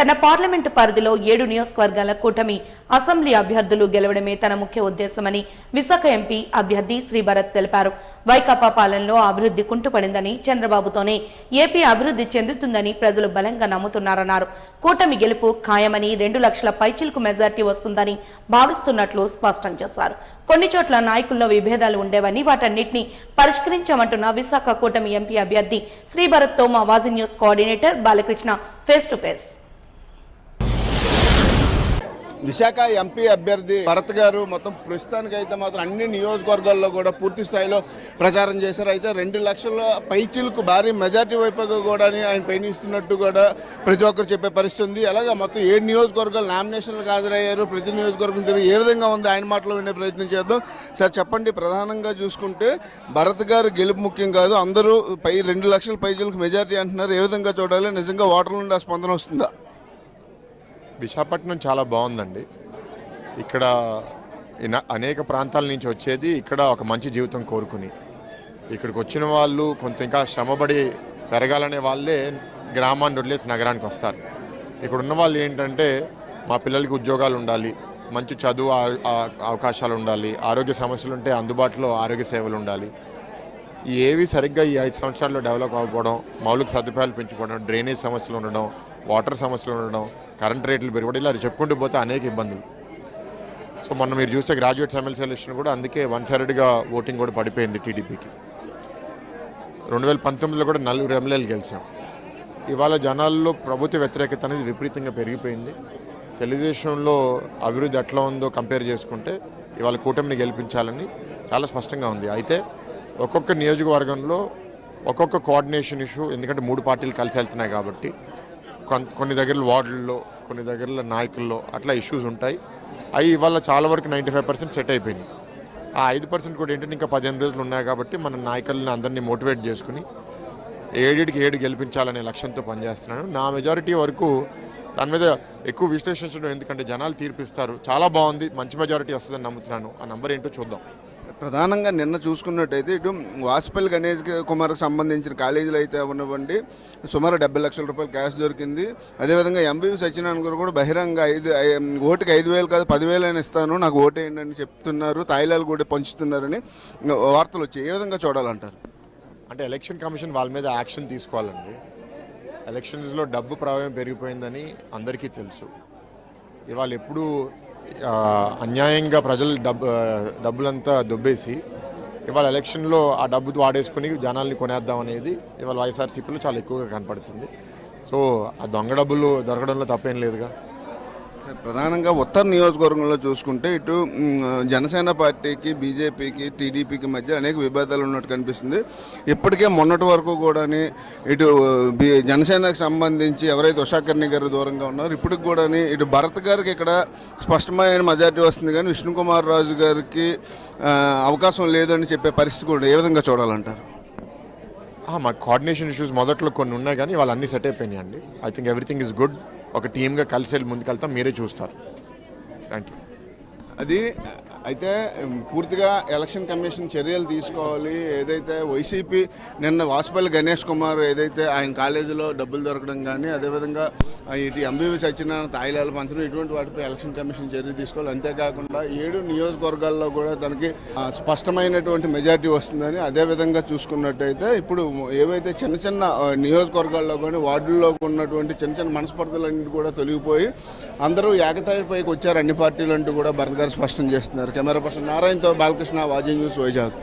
తన పార్లమెంటు పరిధిలో ఏడు నియోజకవర్గాల కూటమి అసెంబ్లీ అభ్యర్థులు గెలవడమే తన ముఖ్య ఉద్దేశమని విశాఖ ఎంపీ అభ్యర్థి శ్రీభరత్ తెలిపారు. వైకాపా పాలనలో అభివృద్ధి కుంటుపడిందని చంద్రబాబుతోనే ఏపీ అభివృద్ధి చెందుతుందని ప్రజలు బలంగా నమ్ముతున్నారన్నారు. కూటమి గెలుపు ఖాయమని రెండు లక్షల పైచిలకు మెజార్టీ వస్తుందని భావిస్తున్నట్లు స్పష్టం చేశారు. కొన్ని చోట్ల నాయకుల్లో విభేదాలు ఉండేవని వాటన్నిటిని పరిష్కరించామంటున్న విశాఖ కూటమి ఎంపీ అభ్యర్థి శ్రీభరత్తో మా వాజీ news coordinator Balakrishna face to face. Visakha MP అభ్యర్థి భరత్ గారు మొత్తం ప్రస్తుతానికి అయితే మాత్రం అన్ని నియోజకవర్గాల్లో కూడా పూర్తి స్థాయిలో ప్రచారం చేశారు. అయితే రెండు లక్షల పైచిలకు భారీ మెజార్టీ వైపుగా కూడా ఆయన పయనిస్తున్నట్టు కూడా ప్రతి ఒక్కరు చెప్పే పరిస్థితి ఉంది. అలాగే మొత్తం ఏడు నియోజకవర్గాలు నామినేషన్లకు హాజరయ్యారు ప్రతి నియోజకవర్గం తిరిగి ఏ విధంగా ఉంది ఆయన మాటలో వినే ప్రయత్నం చేద్దాం. సార్ చెప్పండి ప్రధానంగా చూసుకుంటే భరత్ గారు గెలుపు ముఖ్యం కాదు. అందరూ పై రెండు లక్షల పైచీలకు మెజార్టీ అంటున్నారు. ఏ విధంగా చూడాలి? నిజంగా ఓటర్ల నుండి ఆ స్పందన వస్తుందా? విశాఖపట్నం చాలా బాగుందండి. ఇక్కడ అనేక ప్రాంతాల నుంచి వచ్చేది ఇక్కడ ఒక మంచి జీవితం కోరుకుని. ఇక్కడికి వచ్చిన వాళ్ళు కొంత ఇంకా శ్రమపడి పెరగాలనే వాళ్ళే గ్రామాన్ని వదిలేసి నగరానికి వస్తారు. ఇక్కడ ఉన్న వాళ్ళు ఏంటంటే మా పిల్లలకి ఉద్యోగాలు ఉండాలి మంచి చదువు అవకాశాలు ఉండాలి ఆరోగ్య సమస్యలు ఉంటే అందుబాటులో ఆరోగ్య సేవలు ఉండాలి. ఈ ఏవి సరిగ్గా ఈ ఐదు సంవత్సరాల్లో డెవలప్ అవ్వకపోవడం మౌలిక సదుపాయాలు పెంచుకోవడం డ్రైనేజ్ సమస్యలు ఉండడం వాటర్ సమస్యలు ఉండడం కరెంట్ రేట్లు పెరగడం ఇలా చెప్పుకుంటూ పోతే అనేక ఇబ్బందులు. సో మొన్న మీరు చూస్తే గ్రాడ్యుయేట్స్ ఎమ్మెల్సీ ఎలక్షన్ కూడా అందుకే వన్ సైడెడ్గా ఓటింగ్ కూడా పడిపోయింది టీడీపీకి. రెండు వేల పంతొమ్మిదిలో కూడా నలుగురు ఎమ్మెల్యేలు గెలిచాం. ఇవాళ జనాల్లో ప్రభుత్వ వ్యతిరేకత అనేది విపరీతంగా పెరిగిపోయింది. తెలుగుదేశంలో అభివృద్ధి ఎట్లా ఉందో కంపేర్ చేసుకుంటే ఇవాళ కూటమిని గెలిపించాలని చాలా స్పష్టంగా ఉంది. అయితే ఒక్కొక్క నియోజకవర్గంలో ఒక్కొక్క కోఆర్డినేషన్ ఇష్యూ ఎందుకంటే మూడు పార్టీలు కలిసి వెళ్తున్నాయి కాబట్టి కొన్ని దగ్గర వార్డుల్లో కొన్ని దగ్గరలో నాయకుల్లో అట్లా ఇష్యూస్ ఉంటాయి. అవి ఇవాళ చాలా వరకు నైంటీ ఫైవ్ పర్సెంట్ సెట్ అయిపోయినాయి. ఆ ఐదు పర్సెంట్ కూడా ఏంటంటే ఇంకా పదిహేను రోజులు ఉన్నాయి కాబట్టి మన నాయకులను అందరినీ మోటివేట్ చేసుకుని ఏడికి ఏడు గెలిపించాలనే లక్ష్యంతో పనిచేస్తున్నాను. నా మెజారిటీ వరకు దాని మీద ఎక్కువ విశ్లేషించడం ఎందుకంటే జనాలు తీర్పిస్తారు. చాలా బాగుంది. మంచి మెజారిటీ వస్తుందని నమ్ముతున్నాను. ఆ నంబర్ ఏంటో చూద్దాం. ప్రధానంగా నిన్న చూసుకున్నట్టయితే ఇటు వాసుపల్లి గణేష్ కుమార్కి సంబంధించిన కాలేజీలు అయితే ఉన్నవ్వండి సుమారు డెబ్బై లక్షల రూపాయలు క్యాష్ దొరికింది. అదేవిధంగా ఎంబీవి సత్యనారాయణ గారు కూడా బహిరంగ ఐదు ఓటుకి ఐదు వేలు కాదు పదివేలు అయినా ఇస్తాను నాకు ఓటేయండి అని చెప్తున్నారు తాయిలాలు కూడా పంచుతున్నారని వార్తలు వచ్చాయి. ఏ విధంగా చూడాలంటారు? అంటే ఎలక్షన్ కమిషన్ వాళ్ళ మీద యాక్షన్ తీసుకోవాలండి. ఎలక్షన్స్లో డబ్బు ప్రవాహం పెరిగిపోయిందని అందరికీ తెలుసు. ఇవాళ ఎప్పుడు అన్యాయంగా ప్రజలు డబ్బు డబ్బులంతా దొబ్బేసి ఇవాళ ఎలక్షన్లో ఆ డబ్బు వాడేసుకుని జనాల్ని కొనేద్దాం అనేది ఇవాళ వైఎస్ఆర్సీపీలో చాలా ఎక్కువగా కనపడుతుంది. సో ఆ దొంగ డబ్బులు దొరకడంలో తప్పేం లేదుగా. ప్రధానంగా ఉత్తర నియోజకవర్గంలో చూసుకుంటే ఇటు జనసేన పార్టీకి బీజేపీకి టీడీపీకి మధ్య అనేక విభేదాలు ఉన్నట్టు కనిపిస్తుంది. ఇప్పటికే మొన్నటి వరకు కూడా ఇటు జనసేనకు సంబంధించి ఎవరైతే ఉషాకర్ణి గారు దూరంగా ఉన్నారో ఇప్పటికి కూడా ఇటు భరత్ గారికి ఇక్కడ స్పష్టమైన మెజార్టీ వస్తుంది కానీ విష్ణుకుమార్ రాజు గారికి అవకాశం లేదని చెప్పే పరిస్థితి కూడా ఏ విధంగా చూడాలంటారు? మా కోఆర్డినేషన్ ఇష్యూస్ మొదట్లో కొన్ని ఉన్నాయి కానీ వాళ్ళు అన్ని సెట్ అయిపోయినాయి అండి. I think everything is good ఒక టీమ్గా కలిసి వెళ్ళి ముందుకెళ్తాం మీరే చూస్తారు. థ్యాంక్ యూ అది అయితే పూర్తిగా ఎలక్షన్ కమిషన్ చర్యలు తీసుకోవాలి. ఏదైతే వైసీపీ నిన్న వాసుపల్లి గణేష్ కుమార్ ఏదైతే ఆయన కాలేజీలో డబ్బులు దొరకడం కానీ అదేవిధంగా ఇటు ఎంబీవీ సత్యనారాయణ తాయిలాలు పంచడం ఇటువంటి వాటిపై ఎలక్షన్ కమిషన్ చర్యలు తీసుకోవాలి. అంతేకాకుండా ఏడు నియోజకవర్గాల్లో కూడా తనకి స్పష్టమైనటువంటి మెజార్టీ వస్తుందని అదేవిధంగా చూసుకున్నట్టయితే ఇప్పుడు ఏవైతే చిన్న చిన్న నియోజకవర్గాల్లో కానీ వార్డుల్లో ఉన్నటువంటి చిన్న చిన్న మనస్పర్ధలన్నీ కూడా తొలగిపోయి అందరూ ఏకతాటిపైకి వచ్చారు. అన్ని పార్టీలు అంటూ కూడా భరత్ స్పష్టం చేస్తున్నారు. కెమెరా పర్సన్ నారాయణతో బాలకృష్ణ వాజీ న్యూస్ వైజాగ్.